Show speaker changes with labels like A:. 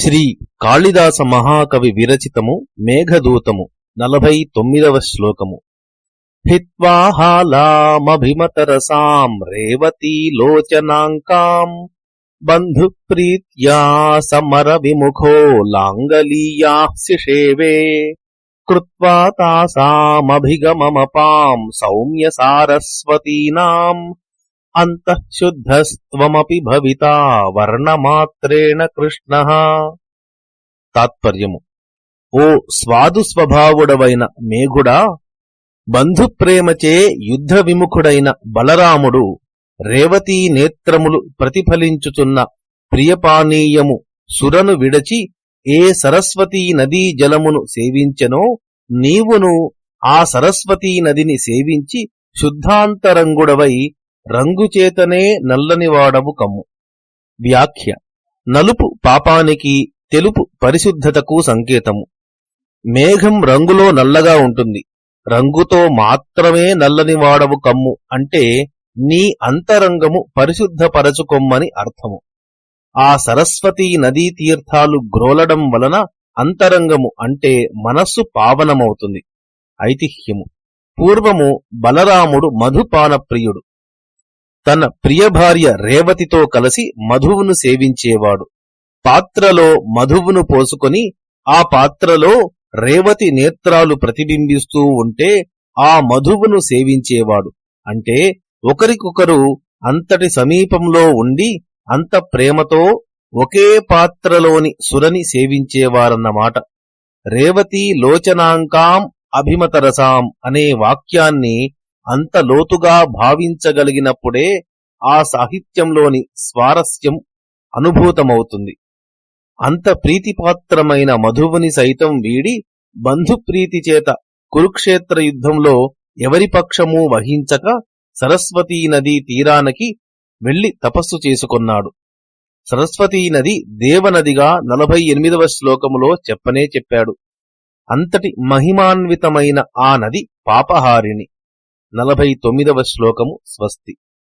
A: శ్రీ కాళిదాస మహాకవి విరచితము మేఘదూతము నలభై తొమ్మిదవ శ్లోకము. హిత్వాహాలామభిమతరసాం రేవతీ లోచనాంకాం బంధుప్రీత్యా సమర విముఖో లాంగలీయాశిషేవే కృత్వా తాసామభిగమమపాం సౌమ్య సారస్వతీనాం అంతఃశుద్ధస్త్వమపి భవితా వర్ణమాత్రేణ కృష్ణ. తాత్పర్యము. ఓ స్వాదు స్వభావుడవైన మేఘుడా బంధుప్రేమచే యుద్ధ విముఖుడైన బలరాముడు రేవతీ నేత్రములు ప్రతిఫలించుచున్న ప్రియపానీయము సురను విడచి ఏ సరస్వతీ నదీ జలమును సేవించెనో నీవును ఆ సరస్వతీ నదిని సేవించి శుద్ధాంతరంగుడవై రంగుచేతనే నల్లనివాడవు కమ్ము. వ్యాఖ్య. నలుపు పాపానికి తెలుపు పరిశుద్ధతకు సంకేతము. మేఘం రంగులో నల్లగా ఉంటుంది. రంగుతో మాత్రమే నల్లనివాడవు కమ్ము అంటే నీ అంతరంగము పరిశుద్ధపరచుకొమ్మని అర్థము. ఆ సరస్వతీ నదీ తీర్థాలు గ్రోలడం వలన అంతరంగము అంటే మనస్సు పావనమవుతుంది. ఐతిహ్యము. పూర్వము బలరాముడు మధుపాన ప్రియుడు తన ప్రియభార్య రేవతితో కలిసి మధువును సేవించేవాడు. పాత్రలో మధువును పోసుకొని ఆ పాత్రలో రేవతి నేత్రాలు ప్రతిబింబిస్తూ ఉంటే ఆ మధువును సేవించేవాడు. అంటే ఒకరికొకరు అంతటి సమీపంలో ఉండి అంత ప్రేమతో ఒకే పాత్రలోని సురని సేవించేవారన్నమాట. రేవతి లోచనాంకాం అభిమతరసాం అనే వాక్యాన్ని అంత లోతుగా భావించగలిగినప్పుడే ఆ సాహిత్యంలోని స్వారస్యం అనుభూతమవుతుంది. అంత ప్రీతిపాత్రమైన మధువుని సైతం వీడి బంధుప్రీతి చేత కురుక్షేత్ర యుద్ధంలో ఎవరి పక్షమూ వహించక సరస్వతీ నదీ తీరానికి వెళ్ళి తపస్సు చేసుకొన్నాడు. సరస్వతీ నది దేవనదిగా నలభై ఎనిమిదవ శ్లోకములో చెప్పనే చెప్పాడు. అంతటి మహిమాన్వితమైన ఆ నది పాపహారిణి. నలభై తొమ్మిదవ శ్లోకము స్వస్తి.